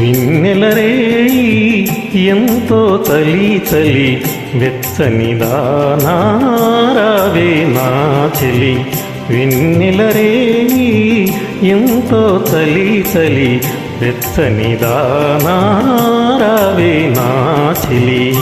విన్నెలరేయి ఎంతో తలి తలి వెచ్చని దానారావే నా చెలి. విన్నెలరేయి ఎంతో తలి తలి వెచ్చని దానారావే నా చెలి.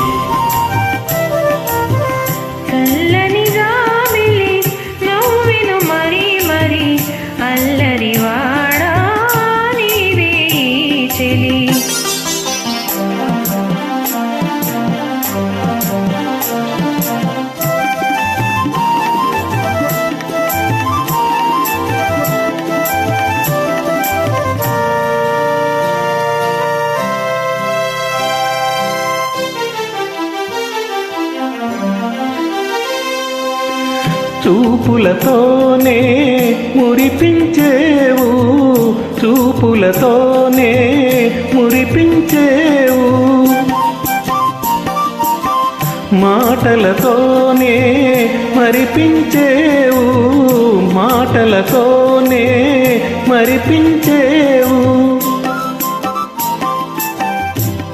చూపులతోనే మురిపించేవు. చూపులతోనే మురిపించేవు. మాటలతోనే మరిపించేవు. మాటలతోనే మరిపించేవు.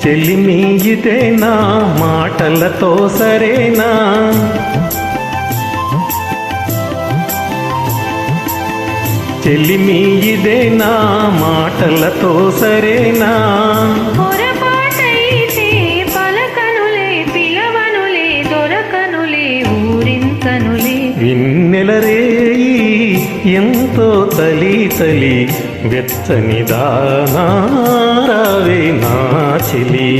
చెలిమి ఇదేనా మాటలతో సరేనా? చెలిమి ఇదేనా? మాటలతో సరేనా? విన్నెలరేయి ఎంతో తలి తలి వెచ్చని దానారావే నా చెలి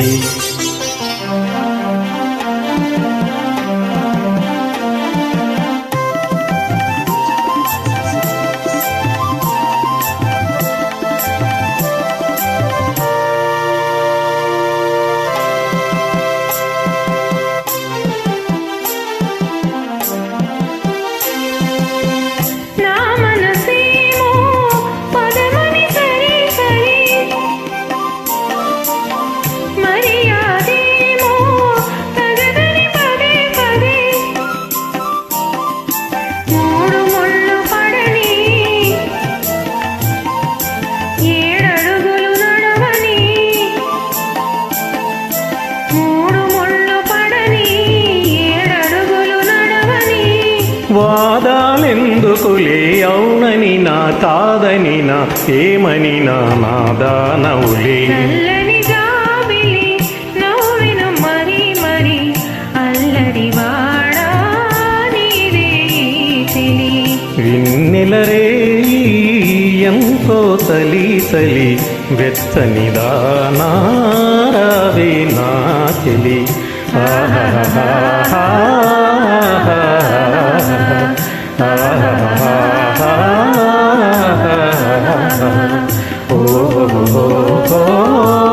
వాదాలెందుకులే? అవునని నా కాదని నా ఏమని నా నాదానవులే విన్నెలరేయి ఎంతో తలి తలి వెచ్చని దానారావే నా చెలి ఆహా oh, oh, oh, oh. oh, oh, oh.